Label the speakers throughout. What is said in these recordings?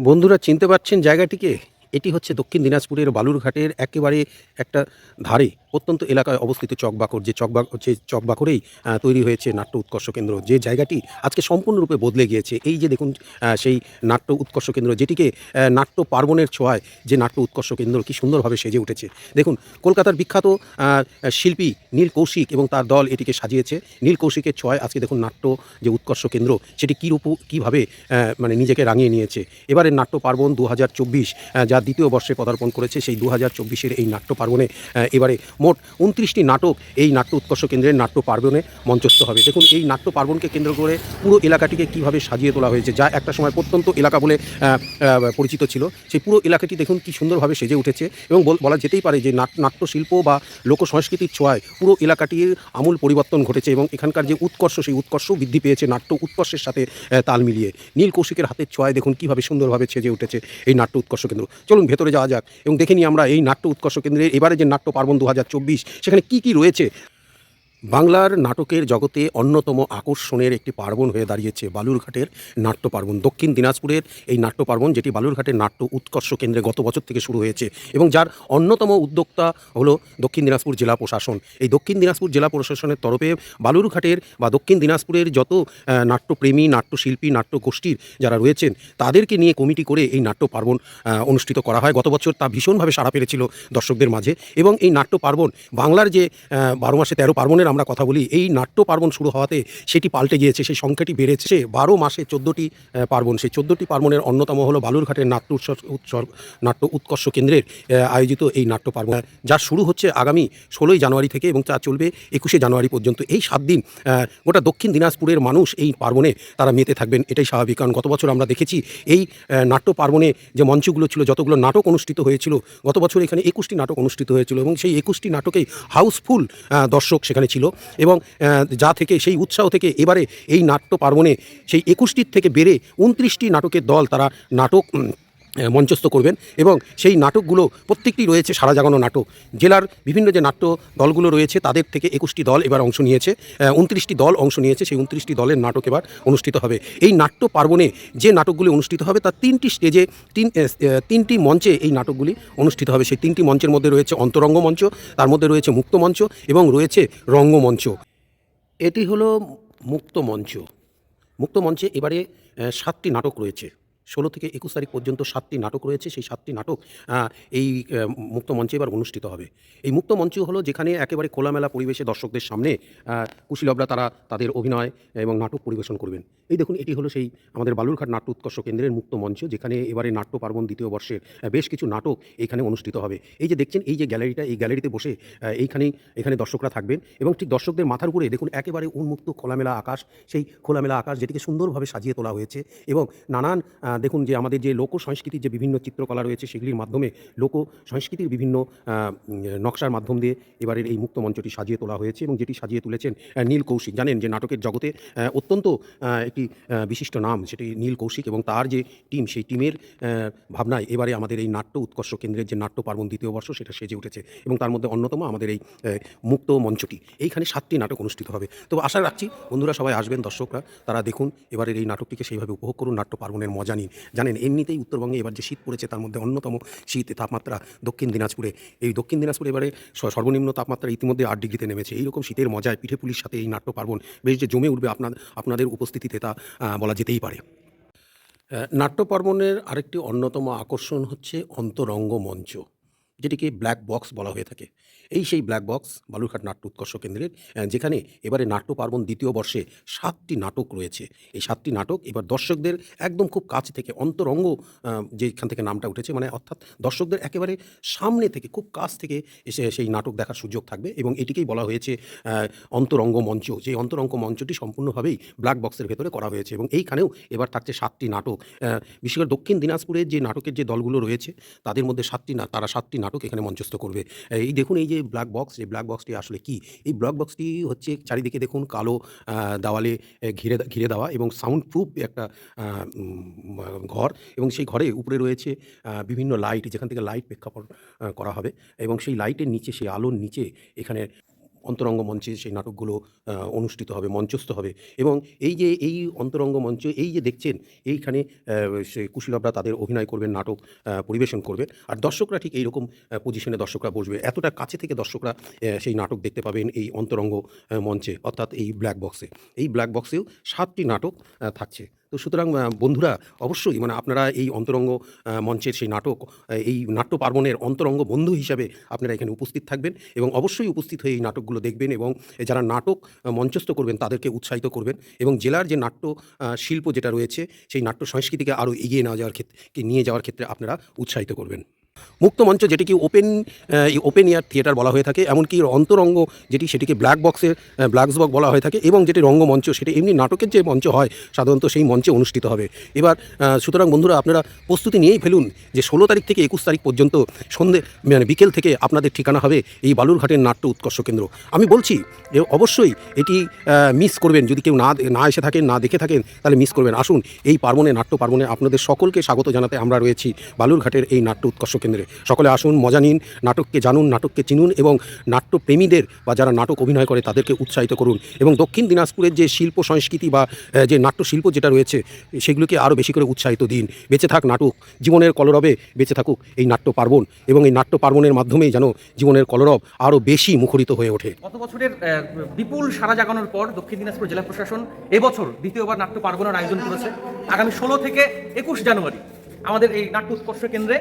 Speaker 1: বন্ধুরা চিনতে পারছেন জায়গাটিকে? এটি হচ্ছে দক্ষিণ দিনাজপুরের বালুরঘাটের একেবারে একটা ধারে। অত্যন্ত এলাকায় অবস্থিত চকবাকর, যে চকবাক যে চকবাকরেই তৈরি হয়েছে নাট্য উৎকর্ষ কেন্দ্র। যে জায়গাটি আজকে সম্পূর্ণরূপে বদলে গিয়েছে। এই যে দেখুন সেই নাট্য উৎকর্ষ কেন্দ্র, যেটিকে নাট্য পার্বণের ছোঁয়ায় যে নাট্য উৎকর্ষ কেন্দ্র, কি সুন্দরভাবে সেজে উঠেছে। দেখুন, কলকাতার বিখ্যাত শিল্পী নীল কৌশিক এবং তার দল এটিকে সাজিয়েছে। নীল কৌশিকের ছোঁয়ায় আজকে দেখুন নাট্য যে উৎকর্ষ কেন্দ্র, সেটি কী রূপ, কীভাবে মানে নিজেকে রাঙিয়ে নিয়েছে। এবারের নাট্য পার্বণ দু হাজার চব্বিশ যা দ্বিতীয় বর্ষে পদার্পণ করেছে, সেই দু হাজার এই নাট্য পার্বণে এবারে মোট উনত্রিশটি নাটক এই নাট্য উৎকর্ষ কেন্দ্রের নাট্য পার্বণে মঞ্চস্থ হবে। দেখুন, এই নাট্য পার্বণকে কেন্দ্র করে পুরো এলাকাটিকে কীভাবে সাজিয়ে তোলা হয়েছে, যা একটা সময় প্রত্যন্ত এলাকা বলে পরিচিত ছিল। সেই পুরো এলাকাটি দেখুন, কি সুন্দরভাবে সেজে উঠেছে এবং বল- যেতেই পারে যে নাট, নাট্যশিল্প বা লোক সংস্কৃতির ছোঁয়ায় পুরো এলাকাটির আমূল পরিবর্তন ঘটেছে এবং এখানকার যে উৎকর্ষ, সেই উৎকর্ষ বৃদ্ধি পেয়েছে নাট্য উৎকর্ষের সাথে তাল মিলিয়ে। নীল কৌশিকের হাতের ছোঁয়ায় দেখুন, কীভাবে সুন্দরভাবে সেজে উঠেছে এই নাট্য উৎকর্ষ কেন্দ্র। চলুন, ভেতরে যাওয়া যাক এবং দেখে নিই আমরা এই নাট্য উৎকর্ষ কেন্দ্রে এবারে যে নাট্য পার্বণ দু হাজার সেখানে কি কি রয়েছে? বাংলার নাটকের জগতে অন্যতম আকর্ষণের একটি পার্বণ হয়ে দাঁড়িয়েছে বালুরঘাটের নাট্য পার্বণ। দক্ষিণ দিনাজপুরের এই নাট্য পার্বণ, যেটি বালুরঘাটের নাট্য উৎকর্ষ কেন্দ্রে গত বছর থেকে শুরু হয়েছে এবং যার অন্যতম উদ্যোক্তা হলো দক্ষিণ দিনাজপুর জেলা প্রশাসন। এই দক্ষিণ দিনাজপুর জেলা প্রশাসনের তরফে বালুরঘাটের বা দক্ষিণ দিনাজপুরের যত নাট্যপ্রেমী, নাট্যশিল্পী, নাট্যগোষ্ঠীর যারা রয়েছেন, তাদেরকে নিয়ে কমিটি করে এই নাট্য পার্বণ অনুষ্ঠিত করা হয়। গত বছর তা ভীষণভাবে সাড়া পেরেছিল দর্শকদের মাঝে এবং এই নাট্য পার্বণ বাংলার যে বারো মাসে তেরো পার্বণের আমরা কথা বলি, এই নাট্য পার্বণ শুরু হওয়াতে সেটি পাল্টে গিয়েছে, সেই সংখ্যাটি বেড়েছে। বারো মাসে চোদ্দোটি পার্বণ, সেই চোদ্দোটি পার্বণের অন্যতম হলো বালুরঘাটের নাট্য উৎসব উৎসর্গ নাট্য উৎকর্ষ কেন্দ্রের আয়োজিত এই নাট্য পার্বণ, যা শুরু হচ্ছে আগামী ষোলোই জানুয়ারি থেকে এবং তা চলবে একুশে জানুয়ারি পর্যন্ত। এই সাত দিন গোটা দক্ষিণ দিনাজপুরের মানুষ এই পার্বণে তারা মেতে থাকবেন, এটাই স্বাভাবিক। কারণ গত বছর আমরা দেখেছি এই নাট্য পার্বণে যে মঞ্চগুলো ছিল, যতগুলো নাটক অনুষ্ঠিত হয়েছিল, গত বছর এখানে একুশটি নাটক অনুষ্ঠিত হয়েছিল এবং সেই একুশটি নাটকেই হাউসফুল দর্শক সেখানে ছিল এবং যা থেকে সেই উৎসাহ থেকে এবারে এই নাট্য পার্বণে সেই একুশটির থেকে বেড়ে উনত্রিশটি নাটকের দল তারা নাটক মঞ্চস্থ করবেন এবং সেই নাটকগুলো প্রত্যেকটি রয়েছে সারা জাগানো নাটক। জেলার বিভিন্ন যে নাট্য দলগুলো রয়েছে তাদের থেকে একুশটি দল এবার অংশ নিয়েছে উনত্রিশটি দল অংশ নিয়েছে, সেই উনত্রিশটি দলের নাটক এবার অনুষ্ঠিত হবে। এই নাট্য পার্বণে যে নাটকগুলি অনুষ্ঠিত হবে তার তিনটি স্টেজে, তিন তিনটি মঞ্চে এই নাটকগুলি অনুষ্ঠিত হবে। সেই তিনটি মঞ্চের মধ্যে রয়েছে অন্তরঙ্গ মঞ্চ, তার মধ্যে রয়েছে মুক্ত মঞ্চ এবং রয়েছে রঙ্গমঞ্চ এটি হলো মুক্ত মঞ্চ। মুক্ত মঞ্চে এবারে সাতটি নাটক রয়েছে। ষোলো থেকে একুশ তারিখ পর্যন্ত সাতটি নাটক রয়েছে, সেই সাতটি নাটক এই মুক্ত মঞ্চে এবার অনুষ্ঠিত হবে। এই মুক্ত মঞ্চ হলো যেখানে একেবারে খোলামেলা পরিবেশে দর্শকদের সামনে কুশীলবরা তারা তাদের অভিনয় এবং নাটক পরিবেশন করবেন। এই দেখুন, এটি হলো সেই আমাদের বালুরঘাট নাট্য উৎকর্ষ কেন্দ্রের মুক্ত মঞ্চ, যেখানে এবারে নাট্য পার্বণ দ্বিতীয় বর্ষের বেশ কিছু নাটক এখানে অনুষ্ঠিত হবে। এই যে দেখছেন, এই যে গ্যালারিটা, এই গ্যালারিতে বসে এইখানেই এখানে দর্শকরা থাকবেন এবং ঠিক দর্শকদের মাথার উপরে দেখুন, একেবারে উন্মুক্ত খোলামেলা আকাশ, সেই খোলামেলা আকাশ যেটিকে সুন্দরভাবে সাজিয়ে তোলা হয়েছে এবং নানান দেখুন যে আমাদের যে লোক সংস্কৃতির যে বিভিন্ন চিত্রকলা রয়েছে সেগুলির মাধ্যমে লোক সংস্কৃতির বিভিন্ন নকশার মাধ্যম দিয়ে এবারের এই মুক্ত মঞ্চটি সাজিয়ে তোলা হয়েছে এবং যেটি সাজিয়ে তুলেছেন নীল কৌশিক। জানেন যে নাটকের জগতে অত্যন্ত একটি বিশিষ্ট নাম সেটি নীল কৌশিক এবং তার যে টিম সেই টিমের ভাবনায় এবারে আমাদের এই নাট্য উৎকর্ষ কেন্দ্রের যে নাট্য পার্বণ দ্বিতীয় বর্ষ সেটা সেজে উঠেছে এবং তার মধ্যে অন্যতম আমাদের এই মুক্ত মঞ্চটি। এইখানে সাতটি নাটক অনুষ্ঠিত হবে। তো আশা রাখছি বন্ধুরা সবাই আসবেন, দর্শকরা, তারা দেখুন এবারের এই নাটকটিকে সেইভাবে উপভোগ করুন, নাট্য পার্বণের মজা নিন জানেন, এমনিতেই উত্তরবঙ্গে এবার যে শীত পড়েছে তার মধ্যে অন্যতম শীত তাপমাত্রা দক্ষিণ দিনাজপুরে। এই দক্ষিণ দিনাজপুরে এবারে সর্বনিম্ন তাপমাত্রা ইতিমধ্যে আট ডিগ্রিতে নেমেছে। এইরকম শীতের মজায় পিঠে পুলির সাথে এই নাট্য পার্বণ বেশ যে জমে উঠবে আপনার আপনাদের উপস্থিতিতে তা বলা যেতেই পারে। নাট্য পার্বণের আরেকটি অন্যতম আকর্ষণ হচ্ছে অন্তরঙ্গ মঞ্চ। যেটিকে ব্ল্যাক বক্স বলা হয়ে থাকে। এই সেই ব্ল্যাক বক্স বালুরঘাট নাট্য উৎকর্ষ কেন্দ্রের যেখানে এবারে নাট্য পার্বণ দ্বিতীয় বর্ষে সাতটি নাটক রয়েছে। এই সাতটি নাটক এবার দর্শকদের একদম খুব কাছ থেকে অন্তরঙ্গ যেখান থেকে নামটা উঠেছে মানে অর্থাৎ দর্শকদের একেবারে সামনে থেকে খুব কাছ থেকে এসে সেই নাটক দেখার সুযোগ থাকবে এবং এটিকেই বলা হয়েছে অন্তরঙ্গ মঞ্চ। যে অন্তরঙ্গ মঞ্চটি সম্পূর্ণভাবেই ব্ল্যাক বক্সের ভেতরে করা হয়েছে এবং এইখানেও এবার থাকছে সাতটি নাটক। বিশেষ করে দক্ষিণ দিনাজপুরের যে নাটকের যে দলগুলো রয়েছে, তাদের মধ্যে সাতটি তারা সাতটি নাটক এখানে মঞ্চস্থ করবে। এই দেখুন, এই যে ব্ল্যাক বক্স এই ব্ল্যাক বক্সটি আসলে কি? এই ব্ল্যাক বক্সটি হচ্ছে চারিদিকে দেখুন কালো দেওয়ালে ঘিরে ঘিরে দেওয়া এবং সাউন্ড প্রুফ একটা ঘর এবং সেই ঘরে উপরে রয়েছে বিভিন্ন লাইট যেখান থেকে লাইট প্রেক্ষাপট করা হবে এবং সেই লাইটের নিচে, সেই আলোর নিচে এখানে অন্তরঙ্গ মঞ্চে সেই নাটকগুলো অনুষ্ঠিত হবে, মঞ্চস্থ হবে। এবং এই যে, এই অন্তরঙ্গ মঞ্চ, এই যে দেখছেন, এইখানে সে কুশীলবরা তাদের অভিনয় করবেন, নাটক পরিবেশন করবেন আর দর্শকরা ঠিক এইরকম পজিশনে দর্শকরা বসবে। এতটা কাছে থেকে দর্শকরা সেই নাটক দেখতে পাবেন এই অন্তরঙ্গ মঞ্চে, অর্থাৎ এই ব্ল্যাক বক্সে এই ব্ল্যাক বক্সেও সাতটি নাটক থাকছে। তো সুতরাং বন্ধুরা, অবশ্যই মানে আপনারা এই অন্তরঙ্গ মঞ্চের সেই নাটক এই নাট্য পার্বণের অন্তরঙ্গ বন্ধু হিসাবে আপনারা এখানে উপস্থিত থাকবেন এবং অবশ্যই উপস্থিত হয়ে এই নাটকগুলো দেখবেন এবং যারা নাটক মঞ্চস্থ করবেন তাদেরকে উৎসাহিত করবেন এবং জেলার যে নাট্য শিল্প যেটা রয়েছে, সেই নাট্য সংস্কৃতিকে আরও এগিয়ে নেওয়া যাওয়ার ক্ষেত্রে, নিয়ে যাওয়ার ক্ষেত্রে আপনারা উৎসাহিত করবেন। মুক্ত মঞ্চ যেটিকে ওপেন ওপেন এয়ার থিয়েটার বলা হয়ে থাকে, এমনকি অন্তরঙ্গ যেটি সেটিকে ব্ল্যাক বক্সের ব্ল্যাক বক্স বলা হয়ে থাকে, এবং যেটি রঙ্গমঞ্চ, সেটি এমনি নাটকের যে মঞ্চ হয়, সাধারণত সেই মঞ্চে অনুষ্ঠিত হবে। এবার সুতরাং বন্ধুরা, আপনারা প্রস্তুতি নিয়েই ফেলুন যে ষোলো তারিখ থেকে একুশ তারিখ পর্যন্ত সন্ধে মানে বিকেল থেকে আপনাদের ঠিকানা হবে এই বালুরঘাটের নাট্য উৎকর্ষ কেন্দ্র। আমি বলছি যে অবশ্যই এটি মিস করবেন, যদি কেউ না না এসে থাকেন, না দেখে থাকেন, তাহলে মিস করবেন। আসুন, এই পার্বণে, নাট্য পার্বণে আপনাদের সকলকে স্বাগত জানাতে আমরা রয়েছি বালুরঘাটের এই নাট্য উৎকর্ষ কেন্দ্রে। সকলে আসুন, মজা নিন, নাটককে জানুন, নাটককে চিনুন এবং নাট্যপ্রেমীদের বা যারা নাটক অভিনয় করে তাদেরকে উৎসাহিত করুন এবং দক্ষিণ দিনাজপুরের যে শিল্প সংস্কৃতি বা যে নাট্য শিল্প যেটা রয়েছে, সেগুলোকে আরও বেশি করে উৎসাহিত দিন। বেঁচে থাক নাটক, জীবনের কলরবে বেঁচে থাকুক এই নাট্য পার্বণ এবং এই নাট্য পার্বণের মাধ্যমেই যেন জীবনের কলরব আরও বেশি মুখরিত হয়ে ওঠে।
Speaker 2: গত বছরের বিপুল সারা জাগানোর পর দক্ষিণ দিনাজপুর জেলা প্রশাসন এবছর দ্বিতীয়বার নাট্য পার্বণের আয়োজন করেছে। আগামী ষোলো থেকে একুশ জানুয়ারি। আমাদের এই নাট্য উৎকর্ষ কেন্দ্রে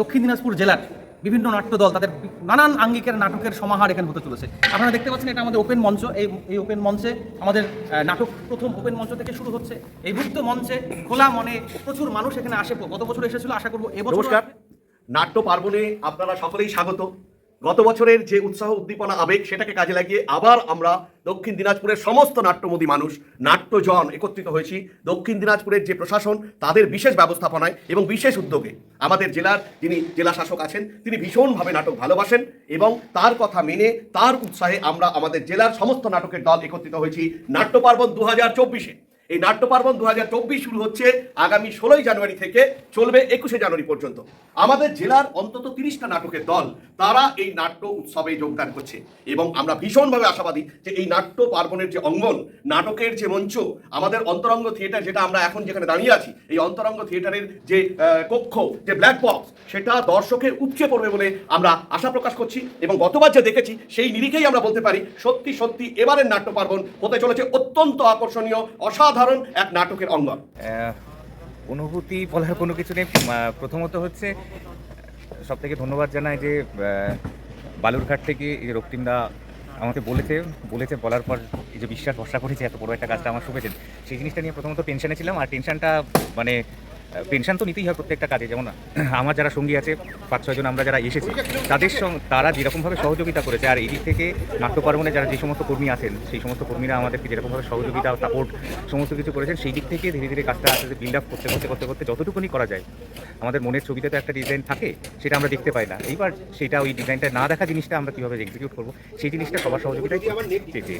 Speaker 2: দক্ষিণ দিনাজপুর জেলার বিভিন্ন নাট্য দল তাদের নানান আঙ্গিকের নাটকের সমাহার এখানে হতে চলেছে। আপনারা দেখতে পাচ্ছেন এটা আমাদের ওপেন মঞ্চ এই এই ওপেন মঞ্চে আমাদের নাটক প্রথম ওপেন মঞ্চ থেকে শুরু হচ্ছে। এই মুক্ত মঞ্চে খোলা মনে প্রচুর মানুষ এখানে আসে। গত বছর এসেছিল আশা করব এবছর
Speaker 3: নাট্য পার্বণে আপনারা সকলেই স্বাগত। গত বছরের যে উৎসাহ, উদ্দীপনা, আবেগ সেটাকে কাজে লাগিয়ে আবার আমরা দক্ষিণ দিনাজপুরের সমস্ত নাট্যমোদী মানুষ, নাট্যজন একত্রিত হয়েছি। দক্ষিণ দিনাজপুরের যে প্রশাসন, তাদের বিশেষ ব্যবস্থাপনায় এবং বিশেষ উদ্যোগে। আমাদের জেলার যিনি জেলা শাসক আছেন, তিনি ভীষণভাবে নাটক ভালোবাসেন এবং তার কথা মেনে, তার উৎসাহে আমরা আমাদের জেলার সমস্ত নাটকের দল একত্রিত হয়েছি। নাট্য পার্বণ দু হাজার চব্বিশে। এই নাট্য পার্বণ দু হাজার চব্বিশ শুরু হচ্ছে আগামী ষোলোই জানুয়ারি থেকে চলবে একুশে জানুয়ারি পর্যন্ত। আমাদের জেলার অন্তত তিরিশটা নাটকের দল, তারা এই নাট্য উৎসবে যোগদান করছে। এবং আমরা ভীষণভাবে আশাবাদী যে এই নাট্য পার্বণের যে অঙ্গন, নাটকের যে মঞ্চ, আমাদের অন্তরঙ্গ থিয়েটার যেটা আমরা এখন যেখানে দাঁড়িয়ে আছি, এই অন্তরঙ্গ থিয়েটারের যে কক্ষ, যে ব্ল্যাক বক্স সেটা দর্শকের উপচে পড়বে বলে আমরা আশা প্রকাশ করছি এবং গতবার যে দেখেছি, সেই নিরিখেই আমরা বলতে পারি, সত্যি সত্যি এবারের নাট্য পার্বণ হতে চলেছে অত্যন্ত আকর্ষণীয়, অসাধারণ এক নাটকের
Speaker 4: অঙ্গ। অনুভূতি বলার কোনো কিছু নেই। প্রথমত হচ্ছে সব থেকে ধন্যবাদ জানাই যে বালুরঘাট থেকে এই রক্তিমদা আমাকে বলেছে বলেছে বলার পর এই যে বিশ্বাস ভরসা করেছে, এত বড় একটা কাজটা আমার শুভেছেন সেই জিনিসটা নিয়ে প্রথমত টেনশনে ছিলাম। আর টেনশনটা মানে পেনশন তো নিতেই হয় প্রত্যেকটা কাজে। যেমন আমার যারা সঙ্গী আছে, পাঁচ ছয়জন আমরা যারা এসেছি, তাদের সঙ্গে তারা যেরকমভাবে সহযোগিতা করেছে, আর এই দিক থেকে নাট্যকর্মণে যারা যে সমস্ত কর্মী আছেন, সেই সমস্ত কর্মীরা আমাদেরকে যেরকমভাবে সহযোগিতা সাপোর্ট সমস্ত কিছু করেছেন, সেই দিক থেকে ধীরে ধীরে কাজটা আস্তে বিল্ড আপ করতে করতে করতে করতে যতটুকুনি করা যায়, আমাদের মনের ছবিতে তো একটা ডিজাইন থাকে, সেটা আমরা দেখতে পাই না। এইবার সেটা ওই ডিজাইনটা না দেখা জিনিসটা আমরা কীভাবে এক্সিকিউট করব, সেই জিনিসটা সবার সহযোগিতায় যে।